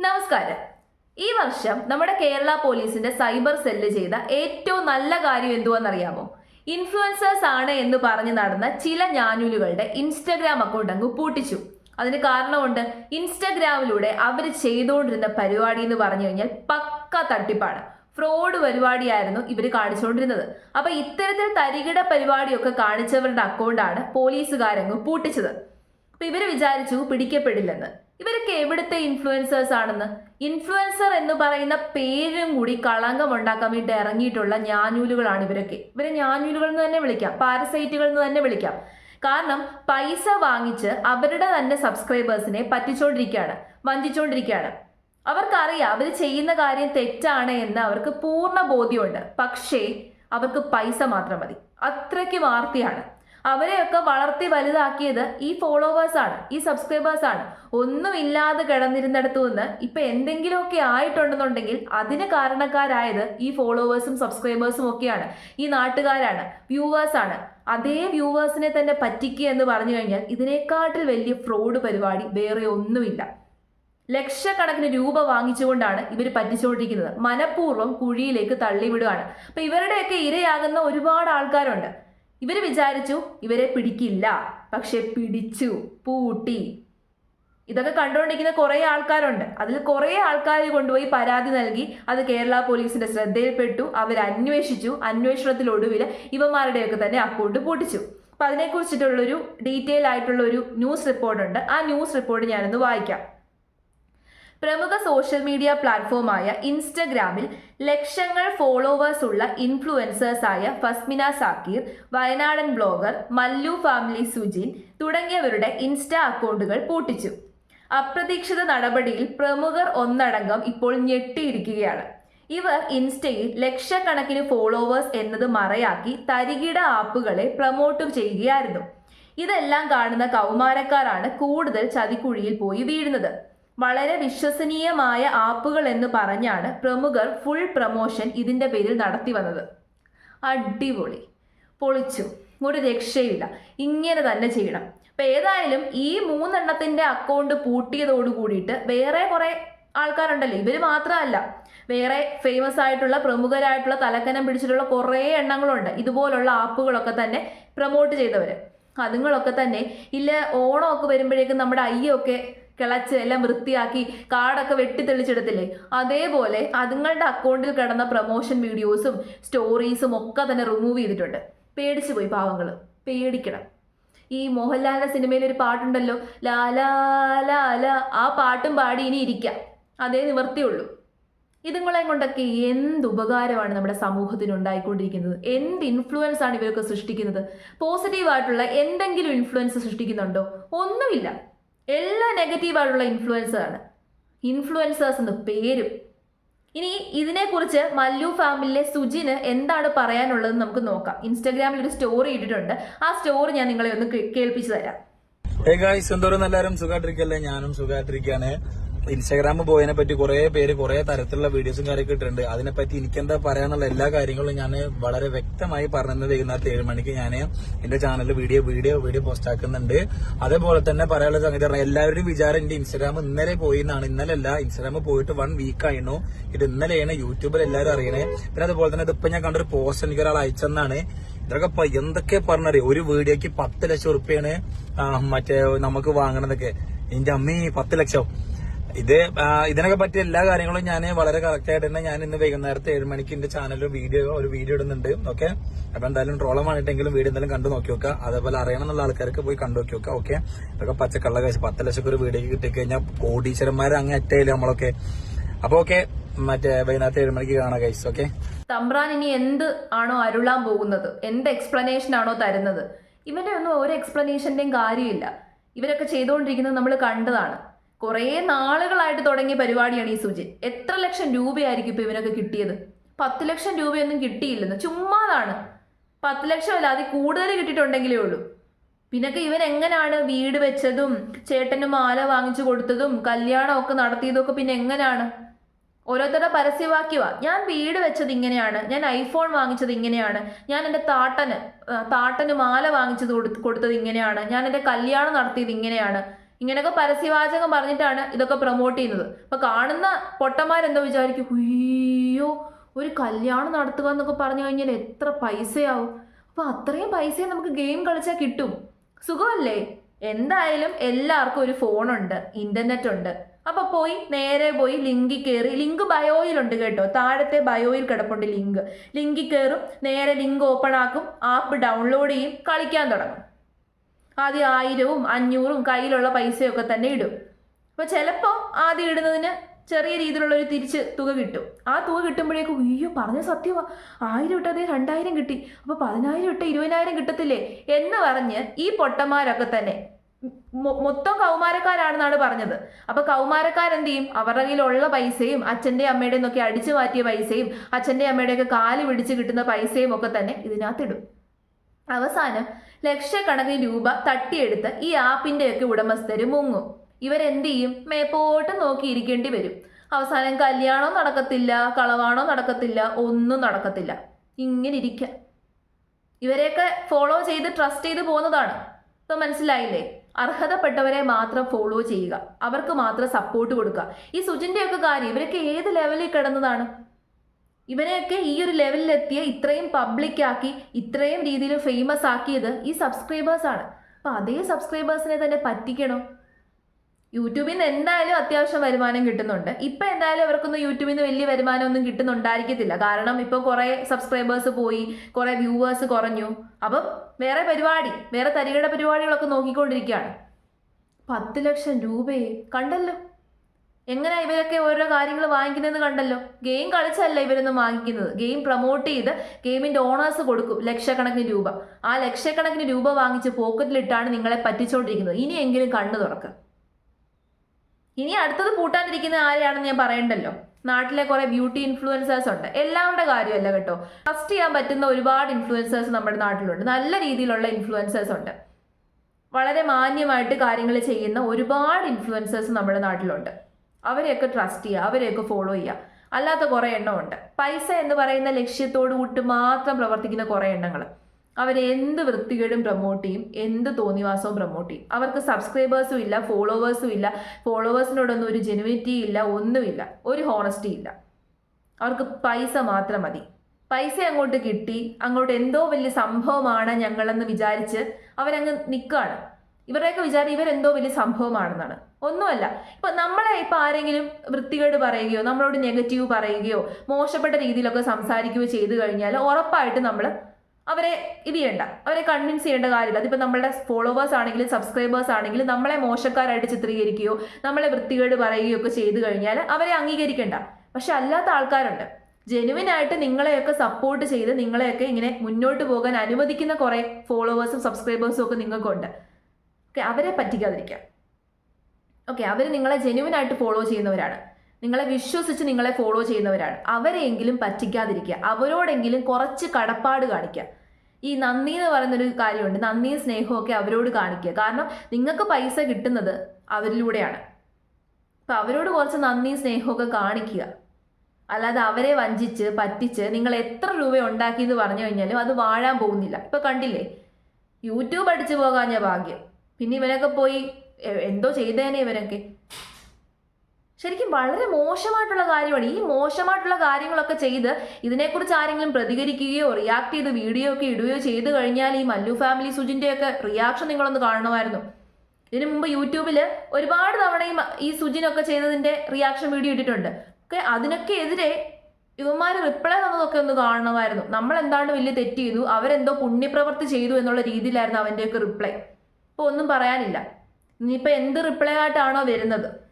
നമസ്കാരം. ഈ വർഷം നമ്മുടെ കേരള പോലീസിന്റെ സൈബർ സെല്ല് ചെയ്ത ഏറ്റവും നല്ല കാര്യം എന്തുവെന്നറിയാമോ? ഇൻഫ്ലുവൻസേഴ്സ് ആണ് എന്ന് പറഞ്ഞ് നടന്ന ചില ഞാനൂലുകളുടെ ഇൻസ്റ്റഗ്രാം അക്കൗണ്ട് അങ്ങ് പൂട്ടിച്ചു. അതിന് കാരണമുണ്ട് ഇൻസ്റ്റഗ്രാമിലൂടെ അവർ ചെയ്തുകൊണ്ടിരുന്ന പരിപാടി എന്ന് പറഞ്ഞു കഴിഞ്ഞാൽ പക്ക തട്ടിപ്പാണ്. ഫ്രോഡ് പരിപാടിയായിരുന്നു ഇവർ കാണിച്ചുകൊണ്ടിരുന്നത്. അപ്പൊ ഇത്തരത്തിൽ തരികിട പരിപാടിയൊക്കെ കാണിച്ചവരുടെ അക്കൗണ്ടാണ് പോലീസുകാരങ്ങ് പൂട്ടിച്ചത്. അപ്പൊ ഇവർ വിചാരിച്ചു പിടിക്കപ്പെടില്ലെന്ന്. ഇവരൊക്കെ എവിടുത്തെ ഇൻഫ്ലുവൻസേഴ്സ് ആണെന്ന്? ഇൻഫ്ലുവൻസർ എന്ന് പറയുന്ന പേരും കൂടി കളങ്കം ഉണ്ടാക്കാൻ വേണ്ടി ഇറങ്ങിയിട്ടുള്ള ഞാനൂലുകളാണ് ഇവരൊക്കെ. ഇവരെ ഞാനൂലുകൾ എന്ന് തന്നെ വിളിക്കാം. പാരസൈറ്റുകൾ എന്ന് തന്നെ വിളിക്കാം. കാരണം പൈസ വാങ്ങിച്ച് അവരുടെ തന്നെ സബ്സ്ക്രൈബേഴ്സിനെ പറ്റിച്ചുകൊണ്ടിരിക്കുകയാണ് വഞ്ചിച്ചുകൊണ്ടിരിക്കുകയാണ് അവർക്കറിയാം അവർ ചെയ്യുന്ന കാര്യം തെറ്റാണ് എന്ന് അവർക്ക് പൂർണ ബോധ്യമുണ്ട്. പക്ഷേ അവർക്ക് പൈസ മാത്രം മതി. അത്രയ്ക്ക് വാർത്തയാണ്. അവരെയൊക്കെ വളർത്തി വലുതാക്കിയത് ഈ ഫോളോവേഴ്സ് ആണ് ഈ സബ്സ്ക്രൈബേഴ്സ് ആണ്. ഒന്നുമില്ലാതെ കിടന്നിരുന്നിടത്തു നിന്ന് ഇപ്പൊ എന്തെങ്കിലുമൊക്കെ ആയിട്ടുണ്ടെന്നുണ്ടെങ്കിൽ അതിന് കാരണക്കാരായത് ഈ ഫോളോവേഴ്സും സബ്സ്ക്രൈബേഴ്സും ഒക്കെയാണ്. ഈ നാട്ടുകാരാണ് വ്യൂവേഴ്സ് ആണ്. അതേ വ്യൂവേഴ്സിനെ തന്നെ പറ്റിക്കുക എന്ന് പറഞ്ഞു കഴിഞ്ഞാൽ ഇതിനേക്കാട്ടിൽ വലിയ ഫ്രോഡ് പരിപാടി വേറെ ഒന്നുമില്ല. ലക്ഷക്കണക്കിന് രൂപ വാങ്ങിച്ചുകൊണ്ടാണ് ഇവർ പറ്റിച്ചുകൊണ്ടിരിക്കുന്നത്. മനഃപൂർവം കുഴിയിലേക്ക് തള്ളിവിടുകയാണ്. അപ്പൊ ഇവരുടെയൊക്കെ ഇരയാകുന്ന ഒരുപാട് ആൾക്കാരുണ്ട്. ഇവർ വിചാരിച്ചു ഇവരെ പിടിക്കില്ല. പക്ഷെ പിടിച്ചു പൂട്ടി. ഇതൊക്കെ കണ്ടുകൊണ്ടിരിക്കുന്ന കുറേ ആൾക്കാരുണ്ട്. അതിൽ കുറേ ആൾക്കാർ കൊണ്ടുപോയി പരാതി നൽകി. അത് കേരള പോലീസിന്റെ ശ്രദ്ധയിൽപ്പെട്ടു. അവർ അന്വേഷിച്ചു. അന്വേഷണത്തിലൊടുവിൽ ഇവന്മാരുടെയൊക്കെ തന്നെ അക്കൗണ്ട് പൂട്ടിച്ചു. അപ്പൊ അതിനെക്കുറിച്ചിട്ടുള്ളൊരു ഡീറ്റെയിൽ ആയിട്ടുള്ള ഒരു ന്യൂസ് റിപ്പോർട്ട് ഉണ്ട്. ആ ന്യൂസ് റിപ്പോർട്ട് ഞാനൊന്ന് വായിക്കാം. പ്രമുഖ സോഷ്യൽ മീഡിയ പ്ലാറ്റ്ഫോമായ ഇൻസ്റ്റഗ്രാമിൽ ലക്ഷങ്ങൾ ഫോളോവേഴ്സ് ഉള്ള ഇൻഫ്ലുവൻസേഴ്സായ ഫസ്മിന സാക്കീർ വയനാടൻ ബ്ലോഗർ മല്ലു ഫാമിലി സുജിൻ തുടങ്ങിയവരുടെ ഇൻസ്റ്റ അക്കൗണ്ടുകൾ പൂട്ടിച്ചു. അപ്രതീക്ഷിത നടപടിയിൽ പ്രമുഖർ ഒന്നടങ്കം ഇപ്പോൾ ഞെട്ടിയിരിക്കുകയാണ്. ഇവർ ഇൻസ്റ്റയിൽ ലക്ഷക്കണക്കിന് ഫോളോവേഴ്സ് എന്നത് മറയാക്കി തരികിട ആപ്പുകളെ പ്രൊമോട്ട് ചെയ്യുകയായിരുന്നു. ഇതെല്ലാം കാണുന്ന കൗമാരക്കാരാണ് കൂടുതൽ ചതിക്കുഴിയിൽ പോയി വീഴുന്നത്. വളരെ വിശ്വസനീയമായ ആപ്പുകൾ എന്ന് പറഞ്ഞാണ് പ്രമുഖർ ഫുൾ പ്രൊമോഷൻ ഇതിന്റെ പേരിൽ നടത്തി വന്നത്. അടിപൊളി. പൊളിച്ചു. ഒരു രക്ഷയില്ല. ഇങ്ങനെ തന്നെ ചെയ്യണം. അപ്പം ഏതായാലും ഈ മൂന്നെണ്ണത്തിന്റെ അക്കൗണ്ട് പൂട്ടിയതോട് കൂടിയിട്ട് വേറെ കുറേ ആൾക്കാരുണ്ടല്ലോ. ഇവർ മാത്രമല്ല. വേറെ ഫേമസ് ആയിട്ടുള്ള പ്രമുഖരായിട്ടുള്ള തലക്കനം പിടിച്ചിട്ടുള്ള കുറേ എണ്ണങ്ങളുണ്ട്. ഇതുപോലുള്ള ആപ്പുകളൊക്കെ തന്നെ പ്രൊമോട്ട് ചെയ്തവർ അതുങ്ങളൊക്കെ തന്നെ ഇല്ല ഓണമൊക്കെ വരുമ്പോഴേക്കും നമ്മുടെ അയ്യൊക്കെ കിളച്ച് എല്ലാം വൃത്തിയാക്കി കാർഡൊക്കെ വെട്ടിത്തെളിച്ചെടുത്തില്ലേ? അതേപോലെ അതുങ്ങളുടെ അക്കൗണ്ടിൽ കിടന്ന പ്രൊമോഷൻ വീഡിയോസും സ്റ്റോറീസും ഒക്കെ തന്നെ റിമൂവ് ചെയ്തിട്ടുണ്ട്. പേടിച്ചു പോയി പാവങ്ങൾ പേടിക്കണം. ഈ മോഹൻലാലിന്റെ സിനിമയിൽ ഒരു പാട്ടുണ്ടല്ലോ ലാലാലാല ആ പാട്ടും പാടി ഇനി ഇരിക്കാം. അതേ നിവർത്തിയുള്ളൂ ഇതുങ്ങളെ കൊണ്ടൊക്കെ എന്ത് ഉപകാരമാണ് നമ്മുടെ സമൂഹത്തിന് ഉണ്ടായിക്കൊണ്ടിരിക്കുന്നത്? എന്ത് ഇൻഫ്ലുവൻസ് ആണ് ഇവരൊക്കെ സൃഷ്ടിക്കുന്നത്? പോസിറ്റീവായിട്ടുള്ള എന്തെങ്കിലും ഇൻഫ്ലുവൻസ് സൃഷ്ടിക്കുന്നുണ്ടോ? ഒന്നുമില്ല. എല്ലാം നെഗറ്റീവായിട്ടുള്ള ഇൻഫ്ലുവൻസർ ആണ്. ഇൻഫ്ലുവൻസേഴ്സ് എന്ന് പേരും. ഇനി ഇതിനെക്കുറിച്ച് മല്ലു ഫാമിലിയിലെ സുജിന് എന്താണ് പറയാനുള്ളത് നമുക്ക് നോക്കാം. ഇൻസ്റ്റാഗ്രാമിൽ ഒരു സ്റ്റോറി ഇട്ടിട്ടുണ്ട്. ആ സ്റ്റോറി ഞാൻ നിങ്ങളെ ഒന്ന് കേൾപ്പിച്ചു തരാം. ഹേ ഗായ്സ് എന്തോരം എല്ലാവരും സുഖമായിട്ടിരിക്കല്ലേ ഞാനും സുഖമായിട്ടിരിക്കുകയാണ് ഇൻസ്റ്റാഗ്രാമിൽ പോയതിനെ പറ്റി കുറെ പേര് കുറെ തരത്തിലുള്ള വീഡിയോസും കാര്യമൊക്കെ ഇട്ടിട്ടുണ്ട്. അതിനെപ്പറ്റി എനിക്കെന്താ പറയാനുള്ള എല്ലാ കാര്യങ്ങളും ഞാൻ വളരെ വ്യക്തമായി പറഞ്ഞത് വൈകുന്നേരത്തെ ഏഴ് മണിക്ക് ഞാൻ എന്റെ ചാനലിൽ വീഡിയോ വീഡിയോ വീഡിയോ പോസ്റ്റ് ആക്കുന്നുണ്ട്. അതേപോലെ തന്നെ പറയാനുള്ള സംഗതി പറഞ്ഞാൽ എല്ലാവരുടെയും വിചാരം എന്റെ ഇൻസ്റ്റാഗ്രാം ഇന്നലെ പോയി എന്നാണ്. ഇന്നലെ അല്ല ഇൻസ്റ്റാഗ്രാമിൽ പോയിട്ട് വൺ വീക്ക് ആയിരുന്നു ഇത് ഇന്നലെയാണ് യൂട്യൂബിൽ എല്ലാവരും അറിയണേ. പിന്നെ അതുപോലെ തന്നെ ഇതിപ്പോ ഞാൻ കണ്ടൊരു പോസ്റ്റ് എനിക്ക് ഒരാൾ അയച്ചെന്നാണ്. ഇതൊക്കെ എന്തൊക്കെ പറഞ്ഞറിയോ ഒരു വീഡിയോക്ക് പത്ത് ലക്ഷം ഉറുപ്പ്യാണ് മറ്റേ നമുക്ക് വാങ്ങണതൊക്കെ. എന്റെ അമ്മേ പത്ത് ലക്ഷം. ഇത് ഇതിനൊക്കെ പറ്റിയ എല്ലാ കാര്യങ്ങളും ഞാൻ വളരെ കറക്റ്റ് ആയിട്ട് തന്നെ ഞാൻ ഇന്ന് വൈകുന്നേരത്തെ ഏഴ് മണിക്ക് എന്റെ ചാനലിൽ വീഡിയോ ഒരു വീഡിയോ ഇടുന്നുണ്ട് ഓക്കെ അപ്പൊ എന്തായാലും ട്രോളമായിട്ടെങ്കിലും വീഡിയോ എന്തായാലും കണ്ടു നോക്കി നോക്കുക അതേപോലെ അറിയണം എന്നുള്ള ആൾക്കാർക്ക് പോയി കണ്ടു നോക്കി നോക്കുക ഓക്കെ ഇതൊക്കെ പച്ചക്കള്ള കാശ് പത്ത് ലക്ഷം ഒരു വീഡിയോ കിട്ടിക്കഴിഞ്ഞാൽ കോടീശ്വരന്മാർ അങ്ങ് അറ്റയില്ല നമ്മളൊക്കെ? അപ്പൊ ഓക്കെ മറ്റേ വൈകുന്നേരത്തെ ഏഴ് മണിക്ക് കാണാം കൈസ് ഓക്കെ തമ്പ്രാൻ ഇനി എന്ത് ആണോ അരുളാൻ പോകുന്നത്? എന്ത് എക്സ്പ്ലനേഷൻ ആണോ തരുന്നത്? ഇവന്റെ ഒന്നും ഒരു എക്സ്പ്ലനേഷന്റെയും കാര്യമില്ല. ഇവരൊക്കെ ചെയ്തുകൊണ്ടിരിക്കുന്നത് നമ്മൾ കണ്ടതാണ്. കുറേ നാളുകളായിട്ട് തുടങ്ങിയ പരിപാടിയാണ് ഈ സുജിൻ. എത്ര ലക്ഷം രൂപയായിരിക്കും ഇപ്പൊ ഇവനൊക്കെ കിട്ടിയത്? പത്ത് ലക്ഷം രൂപയൊന്നും കിട്ടിയില്ലെന്ന്. ചുമ്മാതാണ്. പത്ത് ലക്ഷം അല്ല അതിൽ കൂടുതൽ കിട്ടിയിട്ടുണ്ടെങ്കിലേ ഉള്ളൂ. പിന്നൊക്കെ ഇവൻ എങ്ങനെയാണ് വീട് വെച്ചതും ചേട്ടന് മാല വാങ്ങിച്ചു കൊടുത്തതും കല്യാണമൊക്കെ നടത്തിയതൊക്കെ പിന്നെ എങ്ങനെയാണ് ഓരോരുത്തരുടെ പരസ്യവാക്യവാ. ഞാൻ വീട് വെച്ചത് ഇങ്ങനെയാണ് ഞാൻ ഐഫോൺ വാങ്ങിച്ചത് ഇങ്ങനെയാണ് ഞാൻ എന്റെ താട്ടന് താട്ടന് മാല വാങ്ങിച്ചത് കൊടു- കൊടുത്തത് ഇങ്ങനെയാണ് ഞാൻ എന്റെ കല്യാണം നടത്തിയത് ഇങ്ങനെയാണ്. ഇങ്ങനെയൊക്കെ പരസ്യവാചകം പറഞ്ഞിട്ടാണ് ഇതൊക്കെ പ്രൊമോട്ട് ചെയ്യുന്നത്. അപ്പൊ കാണുന്ന പൊട്ടന്മാരെന്തോ വിചാരിക്കും ഉയ്യോ ഒരു കല്യാണം നടത്തുക എന്നൊക്കെ പറഞ്ഞു കഴിഞ്ഞാൽ എത്ര പൈസയാവും. അപ്പൊ അത്രയും പൈസ നമുക്ക് ഗെയിം കളിച്ചാൽ കിട്ടും. സുഖമല്ലേ? എന്തായാലും എല്ലാവർക്കും ഒരു ഫോണുണ്ട് ഇന്റർനെറ്റ് ഉണ്ട്. അപ്പൊ പോയി നേരെ പോയി ലിങ്കിൽ കയറി ലിങ്ക് ബയോയിലുണ്ട് കേട്ടോ. താഴത്തെ ബയോയിൽ കിടപ്പുണ്ട് ലിങ്ക് ലിങ്കിൽ കയറും നേരെ ലിങ്ക് ഓപ്പൺ ആക്കും ആപ്പ് ഡൗൺലോഡ് ചെയ്യും കളിക്കാൻ തുടങ്ങും. ആദ്യം ആയിരവും അഞ്ഞൂറും കയ്യിലുള്ള പൈസയൊക്കെ തന്നെ ഇടും. അപ്പോൾ ചിലപ്പോൾ ആദ്യം ഇടുന്നതിന് ചെറിയ രീതിയിലുള്ള ഒരു തിരിച്ച് തുക കിട്ടും. ആ തുക കിട്ടുമ്പോഴേക്കും അയ്യോ പറഞ്ഞ സത്യമാ ആയിരം ഇട്ട് ഇട്ടതേ രണ്ടായിരം കിട്ടി. അപ്പോൾ പതിനായിരം ഇട്ട് ഇരുപതിനായിരം കിട്ടത്തില്ലേ എന്ന് പറഞ്ഞ് ഈ പൊട്ടന്മാരൊക്കെ തന്നെ മൊത്തം കൗമാരക്കാരാണെന്നാണ് പറഞ്ഞത്. അപ്പൊ കൗമാരക്കാരെന്ത് ചെയ്യും അവരുടെ കയ്യിലുള്ള പൈസയും അച്ഛന്റെ അമ്മയുടെയും ഒക്കെ അടിച്ചു മാറ്റിയ പൈസയും അച്ഛന്റെ അമ്മയുടെയൊക്കെ കാൽ പിടിച്ച് കിട്ടുന്ന പൈസയും ഒക്കെ തന്നെ ഇതിനകത്തിടും. അവസാനം ലക്ഷക്കണക്കിന് രൂപ തട്ടിയെടുത്ത് ഈ ആപ്പിന്റെയൊക്കെ ഉടമസ്ഥര് മുങ്ങും. ഇവരെന്ത് ചെയ്യും മേപ്പോട്ട് നോക്കിയിരിക്കേണ്ടി വരും. അവസാനം കല്യാണവും നടക്കത്തില്ല കളവാണോ നടക്കത്തില്ല ഒന്നും നടക്കത്തില്ല. ഇങ്ങനെ ഇരിക്ക ഇവരെയൊക്കെ ഫോളോ ചെയ്ത് ട്രസ്റ്റ് ചെയ്ത് പോകുന്നതാണ്. ഇപ്പൊ മനസ്സിലായില്ലേ? അർഹതപ്പെട്ടവരെ മാത്രം ഫോളോ ചെയ്യുക. അവർക്ക് മാത്രം സപ്പോർട്ട് കൊടുക്കുക. ഈ സുജിന്റെയൊക്കെ കാര്യം ഇവരൊക്കെ ഏത് ലെവലിൽ കിടന്നതാണ്? ഇവനെയൊക്കെ ഈ ഒരു ലെവലിലെത്തിയ ഇത്രയും പബ്ലിക്കാക്കി ഇത്രയും രീതിയിൽ ഫേമസ് ആക്കിയത് ഈ സബ്സ്ക്രൈബേഴ്സാണ് ആണ്. അപ്പൊ അതേ സബ്സ്ക്രൈബേഴ്സിനെ തന്നെ പറ്റിക്കണോ? യൂട്യൂബിൽ നിന്ന് എന്തായാലും അത്യാവശ്യം വരുമാനം കിട്ടുന്നുണ്ട്. ഇപ്പം എന്തായാലും അവർക്കൊന്നും യൂട്യൂബിൽ നിന്ന് വലിയ വരുമാനമൊന്നും കിട്ടുന്നുണ്ടായിരിക്കത്തില്ല. കാരണം ഇപ്പോൾ കുറേ സബ്സ്ക്രൈബേഴ്സ് പോയി കുറേ വ്യൂവേഴ്സ് കുറഞ്ഞു. അപ്പം വേറെ പരിപാടി വേറെ തരികട പരിപാടികളൊക്കെ നോക്കിക്കൊണ്ടിരിക്കുകയാണ്. പത്ത് ലക്ഷം രൂപയെ കണ്ടല്ലോ? എങ്ങനെ ഇവരൊക്കെ ഓരോ കാര്യങ്ങൾ വാങ്ങിക്കുന്നതെന്ന് കണ്ടല്ലോ? ഗെയിം കളിച്ചല്ല ഇവരൊന്നും വാങ്ങിക്കുന്നത്. ഗെയിം പ്രൊമോട്ട് ചെയ്ത് ഗെയിമിന്റെ ഓണേഴ്സ് കൊടുക്കും ലക്ഷക്കണക്കിന് രൂപ. ആ ലക്ഷക്കണക്കിന് രൂപ വാങ്ങിച്ച് പോക്കറ്റിലിട്ടാണ് നിങ്ങളെ പറ്റിച്ചുകൊണ്ടിരിക്കുന്നത് ഇനിയെങ്കിലും കണ്ണു തുറക്കുക ഇനി അടുത്തത് പൂട്ടാനിരിക്കുന്ന ആരെയാണെന്ന് ഞാൻ പറയണ്ടല്ലോ? നാട്ടിലെ കുറെ ബ്യൂട്ടി ഇൻഫ്ലുവൻസേഴ്സ് ഉണ്ട്. എല്ലാവരുടെ കാര്യമല്ല കേട്ടോ. ഫസ്റ്റ് ചെയ്യാൻ പറ്റുന്ന ഒരുപാട് ഇൻഫ്ലുവൻസേഴ്സ് നമ്മുടെ നാട്ടിലുണ്ട്. നല്ല രീതിയിലുള്ള ഇൻഫ്ലുവൻസേഴ്സ് ഉണ്ട്. വളരെ മാന്യമായിട്ട് കാര്യങ്ങൾ ചെയ്യുന്ന ഒരുപാട് ഇൻഫ്ലുവൻസേഴ്സ് നമ്മുടെ നാട്ടിലുണ്ട്. അവരെയൊക്കെ ട്രസ്റ്റ് ചെയ്യുക അവരെയൊക്കെ ഫോളോ ചെയ്യുക. അല്ലാത്ത കുറേ എണ്ണമുണ്ട്. പൈസ എന്ന് പറയുന്ന ലക്ഷ്യത്തോടു കൂട്ട് മാത്രം പ്രവർത്തിക്കുന്ന കുറേ എണ്ണങ്ങൾ അവരെന്ത് വൃത്തികേടും പ്രൊമോട്ട് ചെയ്യും എന്ത് തോന്നിവാസവും പ്രൊമോട്ട് ചെയ്യും. അവർക്ക് സബ്സ്ക്രൈബേഴ്സും ഇല്ല ഫോളോവേഴ്സും ഇല്ല. ഫോളോവേഴ്സിനോടൊന്നും ഒരു ജെനുവിറ്റി ഇല്ല ഒന്നുമില്ല. ഒരു ഹോണസ്റ്റി ഇല്ല. അവർക്ക് പൈസ മാത്രം മതി. പൈസ അങ്ങോട്ട് കിട്ടി അങ്ങോട്ട് എന്തോ വലിയ സംഭവമാണ് ഞങ്ങളെന്ന് വിചാരിച്ച് അവരങ്ങ് നിൽക്കുകയാണ് ഇവരുടെയൊക്കെ വിചാരം ഇവരെന്തോ വലിയ സംഭവമാണെന്നാണ്. ഒന്നുമല്ല. ഇപ്പൊ നമ്മളെ ഇപ്പൊ ആരെങ്കിലും വൃത്തികേട് പറയുകയോ നമ്മളോട് നെഗറ്റീവ് പറയുകയോ മോശപ്പെട്ട രീതിയിലൊക്കെ സംസാരിക്കുകയോ ചെയ്തു കഴിഞ്ഞാൽ ഉറപ്പായിട്ട് നമ്മൾ അവരെ ഇത് ചെയ്യണ്ട. അവരെ കൺവിൻസ് ചെയ്യേണ്ട കാര്യമില്ല. അതിപ്പോൾ നമ്മളുടെ ഫോളോവേഴ്സ് ആണെങ്കിലും സബ്സ്ക്രൈബേഴ്സ് ആണെങ്കിലും നമ്മളെ മോശക്കാരായിട്ട് ചിത്രീകരിക്കുകയോ നമ്മളെ വൃത്തികേട് പറയുകയോ ഒക്കെ ചെയ്തു കഴിഞ്ഞാൽ അവരെ അംഗീകരിക്കേണ്ട. പക്ഷെ അല്ലാത്ത ആൾക്കാരുണ്ട്. ജെനുവിൻ ആയിട്ട് നിങ്ങളെയൊക്കെ സപ്പോർട്ട് ചെയ്ത് നിങ്ങളെയൊക്കെ ഇങ്ങനെ മുന്നോട്ട് പോകാൻ അനുവദിക്കുന്ന കുറേ ഫോളോവേഴ്സും സബ്സ്ക്രൈബേഴ്സും ഒക്കെ നിങ്ങൾക്കുണ്ട്. ഓക്കെ അവരെ പറ്റിക്കാതിരിക്കാം. ഓക്കെ അവർ നിങ്ങളെ ജെന്യുവൻ ആയിട്ട് ഫോളോ ചെയ്യുന്നവരാണ്. നിങ്ങളെ വിശ്വസിച്ച് നിങ്ങളെ ഫോളോ ചെയ്യുന്നവരാണ്. അവരെയെങ്കിലും പറ്റിക്കാതിരിക്കുക. അവരോടെങ്കിലും കുറച്ച് കടപ്പാട് കാണിക്കുക. ഈ നന്ദി എന്ന് പറയുന്നൊരു കാര്യമുണ്ട്. നന്ദിയും സ്നേഹവും ഒക്കെ അവരോട് കാണിക്കുക. കാരണം നിങ്ങൾക്ക് പൈസ കിട്ടുന്നത് അവരിലൂടെയാണ്. അപ്പം അവരോട് കുറച്ച് നന്ദിയും സ്നേഹമൊക്കെ കാണിക്കുക. അല്ലാതെ അവരെ വഞ്ചിച്ച് പറ്റിച്ച് നിങ്ങൾ എത്ര രൂപ ഉണ്ടാക്കി എന്ന് പറഞ്ഞു കഴിഞ്ഞാലും അത് വാഴാൻ പോകുന്നില്ല. ഇപ്പം കണ്ടില്ലേ? യൂട്യൂബ് അടിച്ചു പോകാഞ്ഞ ഭാഗ്യം. പിന്നെ ഇവനൊക്കെ പോയി എന്തോ ചെയ്തേനെ ഇവനൊക്കെ. ശരിക്കും വളരെ മോശമായിട്ടുള്ള കാര്യമാണ്. ഈ മോശമായിട്ടുള്ള കാര്യങ്ങളൊക്കെ ചെയ്ത് ഇതിനെക്കുറിച്ച് ആരെങ്കിലും പ്രതികരിക്കുകയോ റിയാക്ട് ചെയ്ത് വീഡിയോ ഒക്കെ ഇടുകയോ ചെയ്തു കഴിഞ്ഞാൽ ഈ മല്ലു ഫാമിലി സുജിന്റെയൊക്കെ റിയാക്ഷൻ നിങ്ങളൊന്ന് കാണണമായിരുന്നു. ഇതിനു മുമ്പ് യൂട്യൂബിൽ ഒരുപാട് തവണ ഈ സുജിനൊക്കെ ചെയ്തതിന്റെ റിയാക്ഷൻ വീഡിയോ ഇട്ടിട്ടുണ്ട്. ഒക്കെ അതിനൊക്കെ എതിരെ ഇവന്മാർ റിപ്ലൈ തന്നതൊക്കെ ഒന്ന് കാണണമായിരുന്നു. നമ്മൾ എന്താണ് വലിയ തെറ്റ് ചെയ്തു? അവരെന്തോ പുണ്യപ്രവർത്തി ചെയ്തു എന്നുള്ള രീതിയിലായിരുന്നു അവന്റെയൊക്കെ റിപ്ലൈ ഇപ്പോൾ ഒന്നും പറയാനില്ല. ഇനിയിപ്പോൾ എന്ത് റിപ്ലൈ ആയിട്ടാണോ വരുന്നത്?